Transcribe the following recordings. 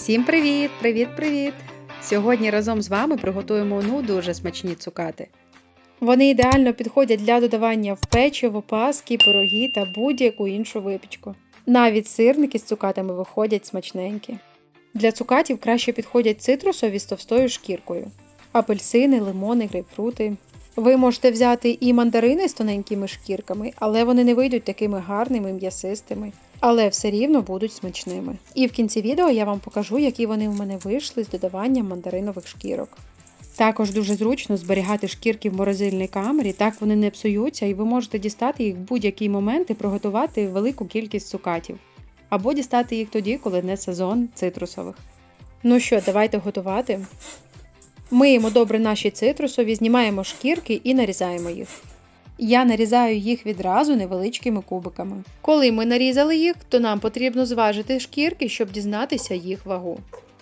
Всім привіт! Привіт-привіт! Сьогодні разом з вами приготуємо ну дуже смачні цукати. Вони ідеально підходять для додавання в печиво, паски, пироги та будь-яку іншу випічку. Навіть сирники з цукатами виходять смачненькі. Для цукатів краще підходять цитрусові з товстою шкіркою, апельсини, лимони, грейпфрути. Ви можете взяти і мандарини з тоненькими шкірками, але вони не вийдуть такими гарними, м'ясистими, але все рівно будуть смачними. І в кінці відео я вам покажу, які вони в мене вийшли з додаванням мандаринових шкірок. Також дуже зручно зберігати шкірки в морозильній камері, так вони не псуються, і ви можете дістати їх в будь-який момент і приготувати велику кількість цукатів. Або дістати їх тоді, коли не сезон цитрусових. Ну що, давайте готувати. Миємо добре наші цитрусові, знімаємо шкірки і нарізаємо їх. Я нарізаю їх відразу невеличкими кубиками. Коли ми нарізали їх, то нам потрібно зважити шкірки, щоб дізнатися їх вагу.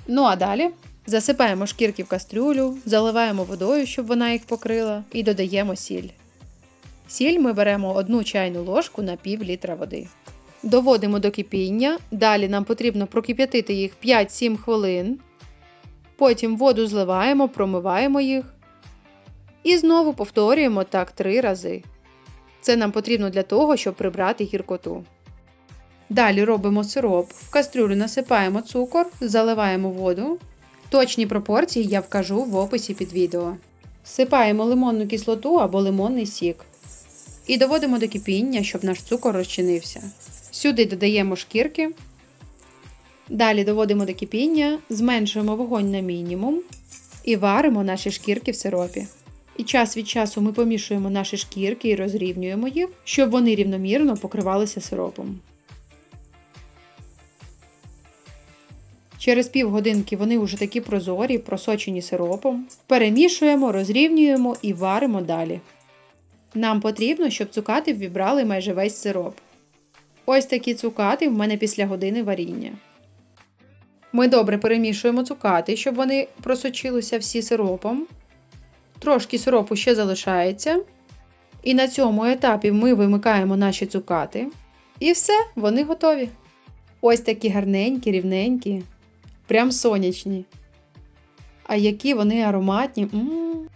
Ну а далі засипаємо шкірки в кастрюлю, заливаємо водою, щоб вона їх покрила, і додаємо сіль. Сіль ми беремо 1 чайну ложку на пів літра води. Доводимо до кипіння, далі нам потрібно прокип'ятити їх 5-7 хвилин. Потім воду зливаємо, промиваємо їх. І знову повторюємо так 3 рази. Це нам потрібно для того, щоб прибрати гіркоту. Далі робимо сироп. В кастрюлю насипаємо цукор, заливаємо воду. Точні пропорції я вкажу в описі під відео. Всипаємо лимонну кислоту або лимонний сік. І доводимо до кипіння, щоб наш цукор розчинився. Сюди додаємо шкірки. Далі доводимо до кипіння, зменшуємо вогонь на мінімум і варимо наші шкірки в сиропі. І час від часу ми помішуємо наші шкірки і розрівнюємо їх, щоб вони рівномірно покривалися сиропом. Через півгодинки вони вже такі прозорі, просочені сиропом. Перемішуємо, розрівнюємо і варимо далі. Нам потрібно, щоб цукати вібрали майже весь сироп. Ось такі цукати в мене після години варіння. Ми добре перемішуємо цукати, щоб вони просочилися всі сиропом. Трошки сиропу ще залишається. І на цьому етапі ми вимикаємо наші цукати. І все, вони готові. Ось такі гарненькі, рівненькі, прям сонячні. А які вони ароматні. М-м-м.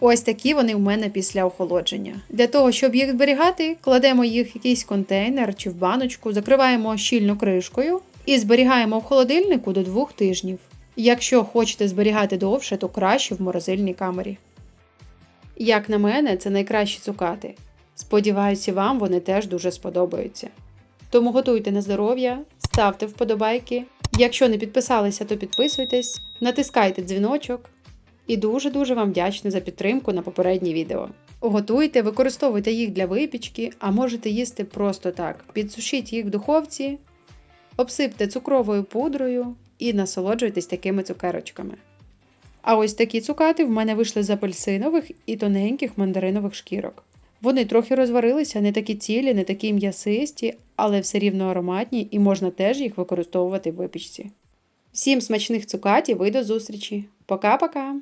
Ось такі вони в мене після охолодження. Для того, щоб їх зберігати, кладемо їх в якийсь контейнер чи в баночку, закриваємо щільно кришкою і зберігаємо в холодильнику до 2 тижнів. Якщо хочете зберігати довше, то краще в морозильній камері. Як на мене, це найкращі цукати. Сподіваюся, вам вони теж дуже сподобаються. Тому готуйте на здоров'я, ставте вподобайки. Якщо не підписалися, то підписуйтесь, натискайте дзвіночок. І дуже-дуже вам вдячна за підтримку на попереднє відео. Готуйте, використовуйте їх для випічки, а можете їсти просто так. Підсушіть їх в духовці, обсипте цукровою пудрою і насолоджуйтесь такими цукерочками. А ось такі цукати в мене вийшли з апельсинових і тоненьких мандаринових шкірок. Вони трохи розварилися, не такі цілі, не такі м'ясисті, але все рівно ароматні і можна теж їх використовувати в випічці. Всім смачних цукатів і до зустрічі! Пока-пока!